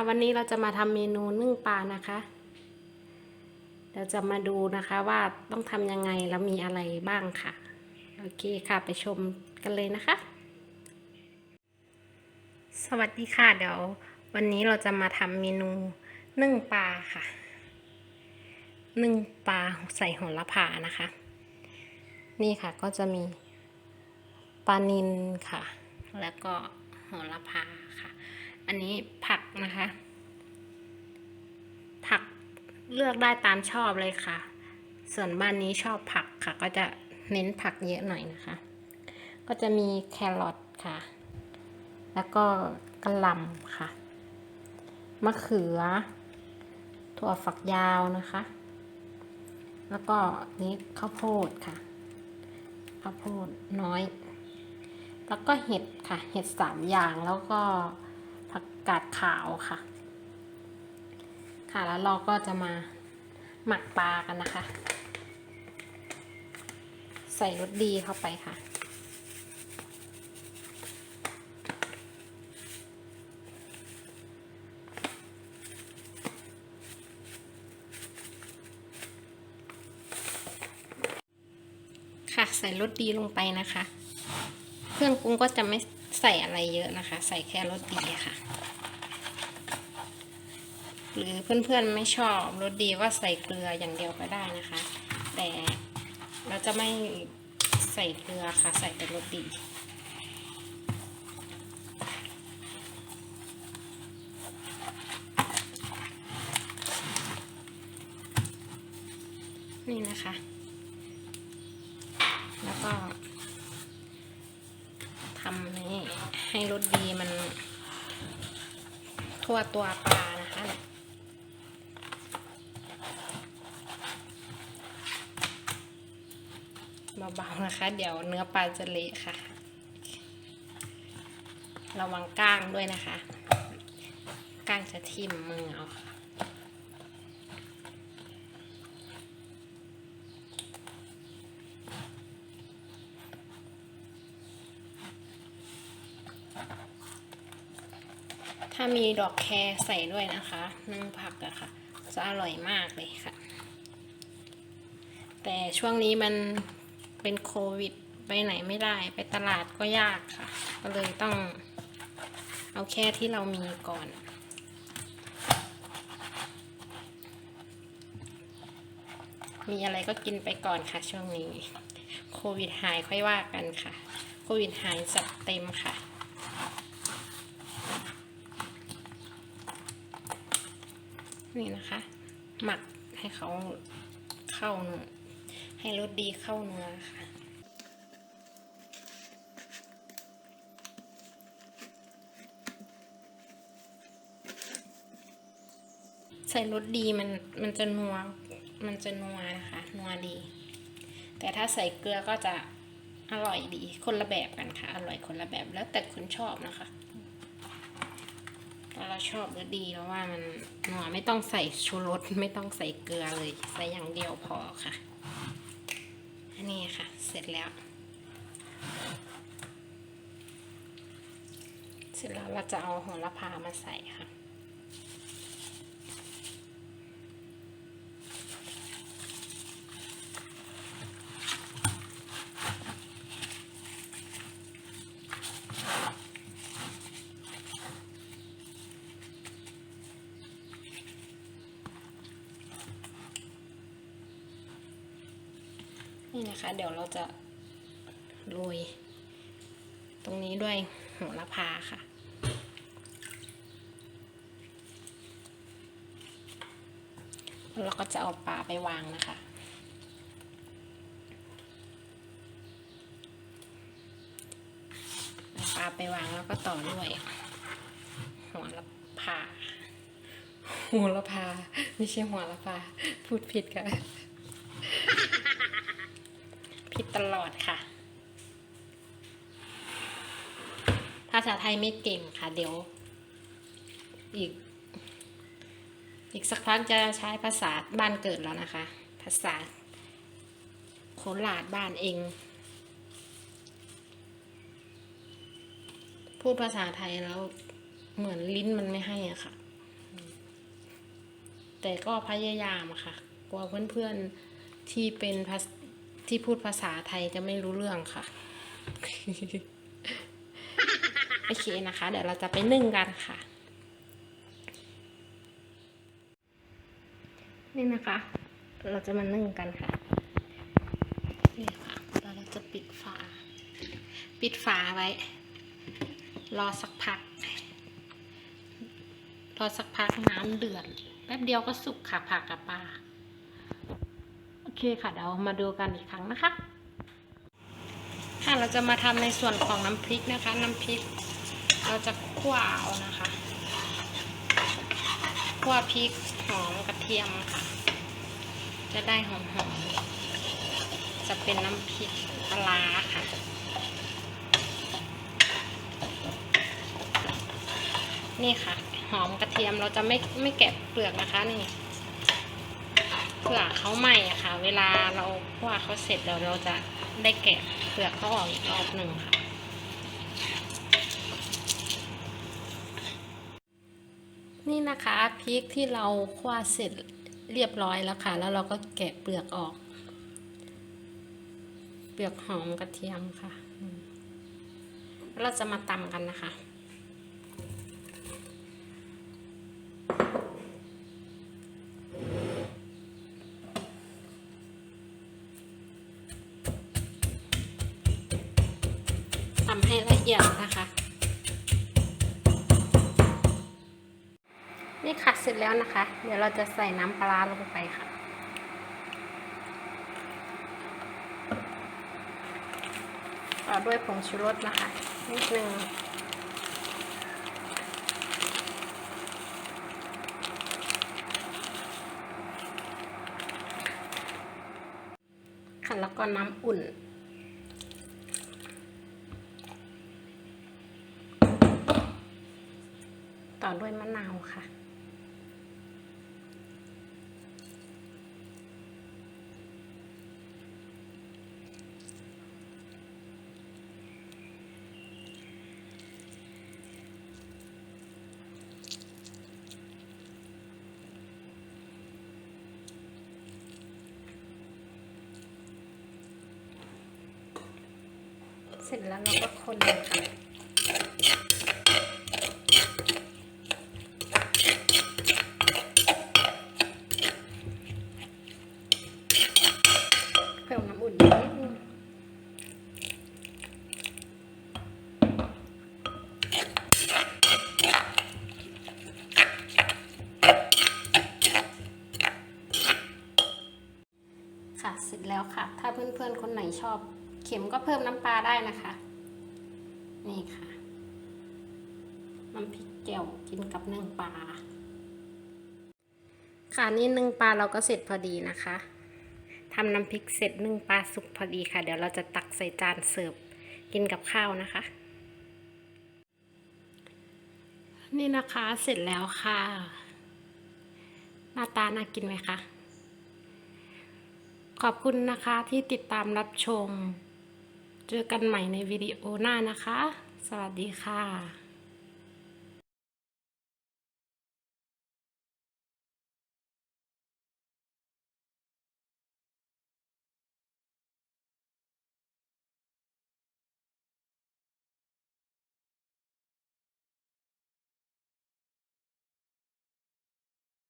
ค่ะวันนี้เราจะมาทำเมนูนึ่งปลานะคะ เราจะมาดูนะคะว่าต้องทำยังไงแล้วมีอะไรบ้างค่ะ โอเคค่ะไปชมกันเลยนะคะ สวัสดีค่ะ เดี๋ยว วันนี้เราจะมาทำเมนูนึ่งปลาค่ะ นึ่งปลาใส่โหระพานะคะ นี่ค่ะก็จะมีปลานิลค่ะ แล้วก็โหระพาค่ะ อันนี้ผักนะคะ ผักเลือกได้ตามชอบเลยค่ะ ส่วนบ้านนี้ชอบผักค่ะ ก็จะเน้นผักเยอะหน่อยนะคะ ก็จะมีแครอทค่ะ แล้วก็กระหล่ำค่ะ มะเขือ ถั่วฝักยาวนะคะ แล้วก็นี้ข้าวโพดค่ะ ข้าวโพดน้อย แล้วก็เห็ดค่ะ เห็ดสามอย่างแล้วก็ กาดขาวค่ะ ค่ะแล้วเราก็จะมาหมักปลากันนะคะ ใส่รสดีเข้าไปค่ะ ค่ะใส่รสดีลงไปนะคะ เครื่องปรุงก็จะไม่ใส่อะไรเยอะนะคะ ใส่แค่รสดีค่ะ หรือเพื่อนๆไม่ชอบรสดีว่าใส่เกลืออย่างเดียวก็ได้นะคะ แต่เราจะไม่ใส่เกลือค่ะ ใส่แต่รสดีนี่นะคะ แล้วก็ทำให้ให้รสดีมันทั่วตัวปลานะคะ เบาๆนะคะ เดี๋ยวเนื้อปลาจะเละค่ะ ระวังก้างด้วยนะคะ ก้างจะทิ่มมือเอาถ้ามีดอกแครใส่ด้วยนะคะนึ่งผักอะค่ะ จะอร่อยมากเลยค่ะ แต่ช่วงนี้มัน เป็นโควิด ไปไหนไม่ได้ ไปตลาดก็ยากค่ะ ก็เลยต้อง เอาแค่ที่เรามีก่อน มีอะไรก็กินไปก่อนค่ะช่วงนี้ โควิดหายค่อยว่ากันค่ะ โควิดหายจัดเต็มค่ะนี่นะคะ หมักให้เขาเข้าเนื้อ ให้รสดีเข้าเนื้อค่ะ ใส่รสดีมันมันจะนัวมันจะนัวนะคะนัวดี แต่ถ้าใส่เกลือก็จะอร่อยดีคนละแบบกันค่ะ อร่อยคนละแบบแล้วแต่คนชอบนะคะถ้าเราชอบรสดีแล้วว่ามันหนัวไม่ต้องใส่ชูรสไม่ต้องใส่เกลือเลย ใส่อย่างเดียวพอค่ะ นนี้ค่ะ เสร็จแล้ว เสร็จแล้วเราจะเอาโหระพามาใส่ค่ะ นี่นะคะ เดี๋ยวเราจะโรยตรงนี้ด้วยโหระพาค่ะ เราก็จะเอาปลาไปวางนะคะปลาไปวางแล้วก็ต่อด้วยหัวละพาหัวละพาไม่ใช่หัวละพาพูดผิดค่ะ ตลอดค่ะ ภาษาไทยไม่เก่งค่ะ เดี๋ยว อีก อีกสักพักจะใช้ภาษาบ้านเกิดแล้วนะคะ ภาษาโคราชบ้านเอง พูดภาษาไทยแล้วเหมือนลิ้นมันไม่ให้อะค่ะ แต่ก็พยายามอะค่ะ กลัวเพื่อนๆที่เป็นภาษา ที่พูดภาษาไทยจะไม่รู้เรื่องค่ะ โอเคนะคะ เดี๋ยวเราจะไปนึ่งกันค่ะ นี่นะคะ เราจะมานึ่งกันค่ะ นี่ค่ะแล้วเราจะปิดฝา ปิดฝาไว้ รอสักพัก รอสักพักน้ำเดือด แป๊บเดียวก็สุกค่ะผักกับปลา เคค่ะเดี๋ยวมาดูกันอีกครั้งนะคะ ค่ะเราจะมาทำในส่วนของน้ำพริกนะคะ น้ำพริก เราจะคั่วเอานะคะคั่วพริกหอมกระเทียมค่ะ จะได้หอมๆจะเป็นน้ำพริกปลาค่ะนี่ค่ะ หอมกระเทียมเราจะไม่ไม่แกะเปลือกนะคะนี่ เผื่อเขาไหม้อะค่ะ เวลาเราคั่วเขาเสร็จเดี๋ยวเราจะได้แกะเปลือกเขาออกอีกรอบหนึ่งค่ะ นี่นะคะพริกที่เราคั่วเสร็จเรียบร้อยแล้วค่ะ แล้วเราก็แกะเปลือกออก เปลือกหอมกระเทียมค่ะ เราจะมาตำกันนะคะ เอียดนะคะนี่ค่ะเสร็จแล้วนะคะ เดี๋ยวเราจะใส่น้ำปลาร้าลงไปค่ะ ต่อด้วยผงชูรสนะคะ นิดนึงค่ะแล้วก็น้ำอุ่น ต่อด้วยมะนาวค่ะ เสร็จแล้วเราก็คนเลยค่ะ นี่ค่ะน้ำพริกแจ่วกินกับนึ่งปลา ค่ะนี่นึ่งปลาเราก็เสร็จพอดีนะคะทำน้ำพริกเสร็จนึ่งปลาสุกพอดีค่ะ เดี๋ยวเราจะตักใส่จานเสิร์ฟกินกับข้าวนะคะ นี่นะคะเสร็จแล้วค่ะ หน้าตาน่ากินไหมคะ ขอบคุณนะคะที่ติดตามรับชม เจอกันใหม่ในวิดีโอหน้านะคะ สวัสดีค่ะ